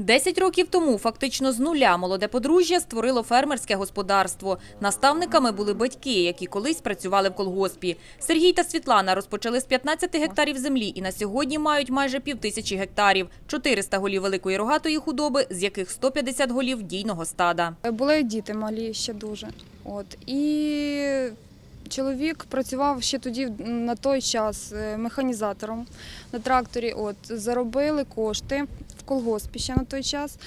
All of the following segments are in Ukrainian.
Десять років тому фактично з нуля молоде подружжя створило фермерське господарство. Наставниками були батьки, які колись працювали в колгоспі. Сергій та Світлана розпочали з 15 гектарів землі і на сьогодні мають майже півтисячі гектарів, 400 голів великої рогатої худоби, з яких 150 голів дійного стада. Були діти малі ще дуже. От. І чоловік працював ще тоді на той час е, механізатором на тракторі. От. Заробили кошти колгоспі ще на той час.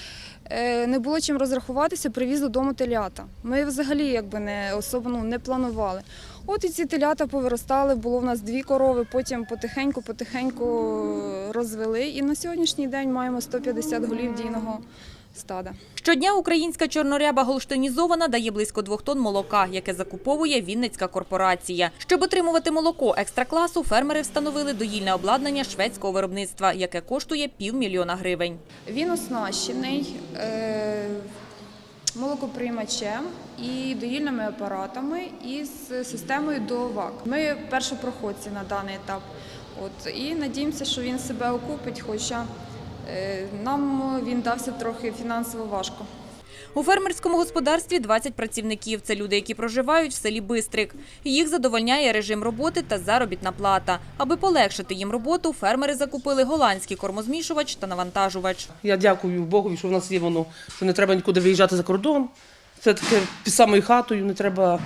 Е, Не було чим розрахуватися, привіз додому телята. Ми взагалі якби не особо ну, не планували. От і ці телята повиростали, було в нас дві корови, потім потихеньку-потихеньку розвели. І на сьогоднішній день маємо 150 голів дійного стада. Щодня українська чорноряба голштинізована дає близько двох тонн молока, яке закуповує Вінницька корпорація. Щоб отримувати молоко екстракласу, фермери встановили доїльне обладнання шведського виробництва, яке коштує півмільйона гривень. Він оснащений е, молокоприймачем і доїльними апаратами і з системою ДОВАК. Ми першопроходці на даний етап. От, і надіємося, що він себе окупить, хоча нам він дався трохи фінансово важко. У фермерському господарстві 20 працівників. Це люди, які проживають в селі Бистрик. Їх задовольняє режим роботи та заробітна плата. Аби полегшити їм роботу, фермери закупили голландський кормозмішувач та навантажувач. Я дякую Богові, що в нас є воно, що не треба нікуди виїжджати за кордон. Це таке під самою хатою, не треба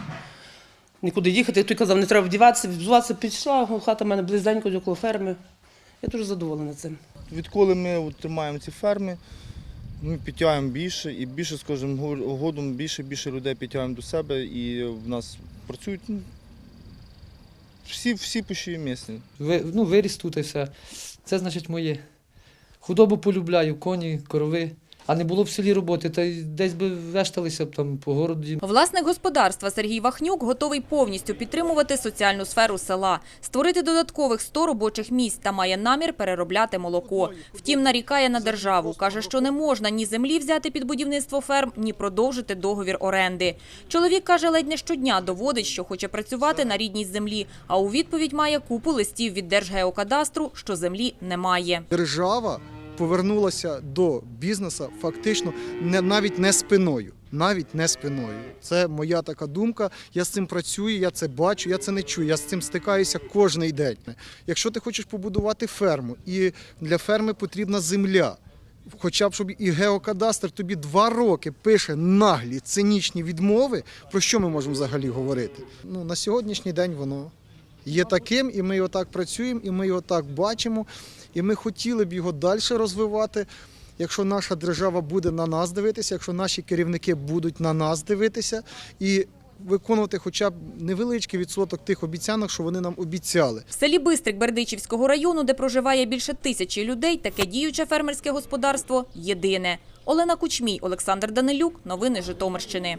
нікуди їхати. Той казав, не треба вдіватися, взуватися, пішла, хата в мене близенько около ферми. Я дуже задоволена цим. Відколи ми тримаємо ці ферми, ми підтягуємо більше і більше з кожним годом більше більше людей підтягуємо до себе і в нас працюють ну, всі, всі поші місні. Ви, ну, виріс тут і все. Це значить моє. Худобу полюбляю, коні, корови. А не було б в селі роботи, та й десь би вешталися б там по городі. Власник господарства Сергій Вахнюк готовий повністю підтримувати соціальну сферу села, створити додаткових 100 робочих місць та має намір переробляти молоко. Втім, нарікає на державу. Каже, що не можна ні землі взяти під будівництво ферм, ні продовжити договір оренди. Чоловік каже, ледь не щодня доводить, що хоче працювати на рідній землі, а у відповідь має купу листів від Держгеокадастру, що землі немає. держава повернулася до бізнесу фактично не навіть не спиною. Навіть не спиною. Це моя така думка. Я з цим працюю, я це бачу, я це не чую. Я з цим стикаюся кожен день. Якщо ти хочеш побудувати ферму, і для ферми потрібна земля. Хоча б щоб і геокадастр тобі два роки пише наглі, цинічні відмови, про що ми можемо взагалі говорити? Ну на сьогоднішній день воно є таким, і ми його так працюємо, і ми його так бачимо. І ми хотіли б його далі розвивати. Якщо наша держава буде на нас дивитися, якщо наші керівники будуть на нас дивитися і виконувати хоча б невеличкий відсоток тих обіцянок, що вони нам обіцяли. В селі Бистрик Бердичівського району, де проживає більше тисячі людей, таке діюче фермерське господарство єдине. Олена Кучмій, Олександр Данилюк. Новини Житомирщини.